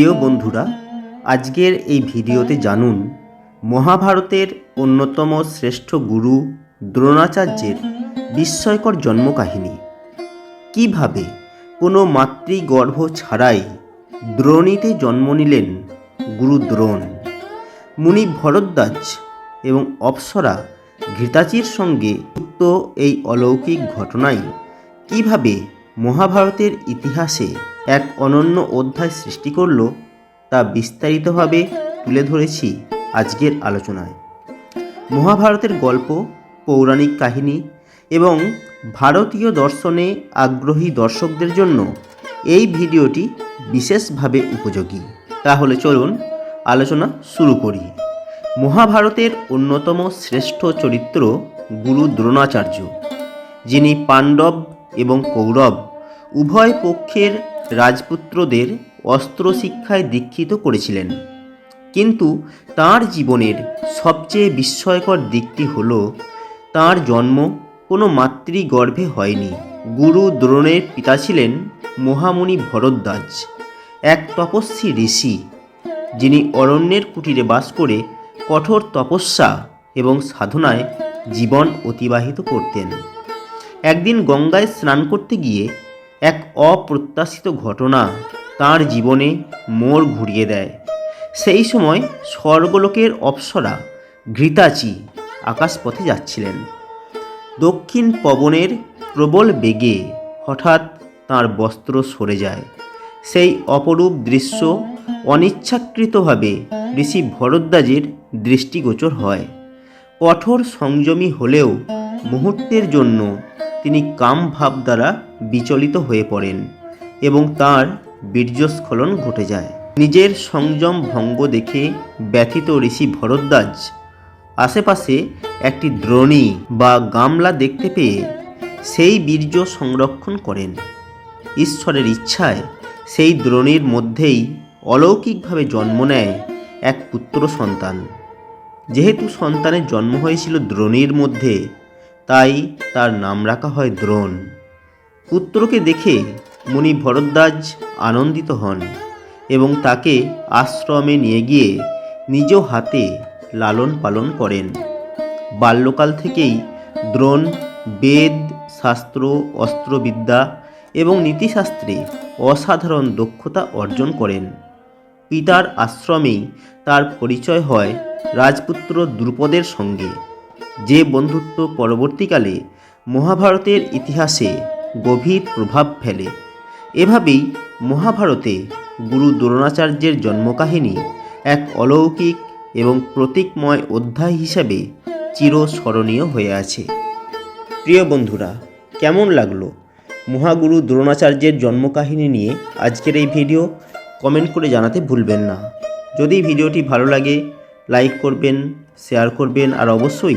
প্রিয় বন্ধুরা, আজকের এই ভিডিওতে জানুন, মহাভারতের অন্যতম শ্রেষ্ঠ গুরু দ্রোণাচার্যের বিস্ময়কর জন্মকাহিনী। কীভাবে কোনো মাতৃগর্ভ ছাড়াই দ্রোণীতে জন্ম নিলেন গুরু দ্রোণ? মুনি ভরদ্বাজ এবং অপ্সরা ঘৃতাচির সঙ্গে যুক্ত এই অলৌকিক ঘটনাই কীভাবে মহাভারতের ইতিহাসে এক অনন্য অধ্যায় সৃষ্টি করল, তা বিস্তারিতভাবে তুলে ধরেছি আজকের আলোচনায়। মহাভারতের গল্প, পৌরাণিক কাহিনী এবং ভারতীয় দর্শনে আগ্রহী দর্শকদের জন্য এই ভিডিওটি বিশেষভাবে উপযোগী। তাহলে চলুন আলোচনা শুরু করি। মহাভারতের অন্যতম শ্রেষ্ঠ চরিত্র গুরু দ্রোণাচার্য, যিনি পাণ্ডব এবং কৌরব উভয় পক্ষের রাজপুত্রদের অস্ত্র শিক্ষায় দীক্ষিত করেছিলেন। কিন্তু তার জীবনের সবচেয়ে বিস্ময়কর দিকটি হল, তার জন্ম কোনো মাতৃগর্ভে হয়নি। গুরু দ্রোণের পিতা ছিলেন মহামুনি ভরদ্বাজ, এক তপস্বী ঋষি, যিনি অরণ্যের কুটিরে বাস করে কঠোর তপস্যা এবং সাধনায় জীবন অতিবাহিত করতেন। একদিন গঙ্গায় স্নান করতে গিয়ে এক অপ্রত্যাশিত ঘটনা তার জীবনে মোড় ঘুরিয়ে দেয়। সেই সময় স্বর্গলোকের অপ্সরা ঘৃতাচি আকাশপথে যাচ্ছিলেন। দক্ষিণ পবনের প্রবল বেগে হঠাৎ তার বস্ত্র সরে যায়। সেই অপরূপ দৃশ্য অনিচ্ছাকৃতভাবে ঋষি ভরদ্বাজের দৃষ্টিগোচর হয়। কঠোর সংযমী হলেও মুহূর্তের জন্য তিনি কাম ভাব দ্বারা বিচলিত হয়ে পড়েন এবং তার বীর্যস্খলন ঘটে যায়। নিজের সংযম ভঙ্গ দেখে ব্যথিত ঋষি ভরদ্বাজ আশেপাশে একটি দ্রোণী বা গামলা দেখতে পেয়ে সেই বীর্য সংরক্ষণ করেন। ঈশ্বরের ইচ্ছায় সেই দ্রোণীর মধ্যেই অলৌকিকভাবে জন্ম নেয় এক পুত্র সন্তান। যেহেতু সন্তানের জন্ম হয়েছিল দ্রোণীর মধ্যে তাই তার নাম রাখা হয় দ্রোণ। পুত্রকে দেখে মুনি ভরদ্বাজ আনন্দিত হন এবং তাকে আশ্রমে নিয়ে গিয়ে নিজ হাতে লালন পালন করেন। বাল্যকাল থেকেই দ্রোণ বেদ, শাস্ত্র, অস্ত্রবিদ্যা এবং নীতিশাস্ত্রে অসাধারণ দক্ষতা অর্জন করেন। পিতার আশ্রমেই তার পরিচয় হয় রাজপুত্র দ্রুপদের সঙ্গে। যে বন্ধুত্ব পরবর্তীকালে মহাভারতের ইতিহাসে গভীর প্রভাব ফেলে। এভাবেই মহাভারতে গুরু দ্রোণাচার্যের জন্মকাহিনী এক অলৌকিক এবং প্রতীকময় অধ্যায় হিসাবে চিরস্মরণীয় হয়ে আছে। প্রিয় বন্ধুরা, কেমন লাগল? মহাগুরু দ্রোণাচার্যের জন্মকাহিনী নিয়ে আজকের এই ভিডিও কমেন্ট করে জানাতে ভুলবেন না। যদি ভিডিওটি ভালো লাগে, লাইক করবেন, শেয়ার করবেন, আর অবশ্যই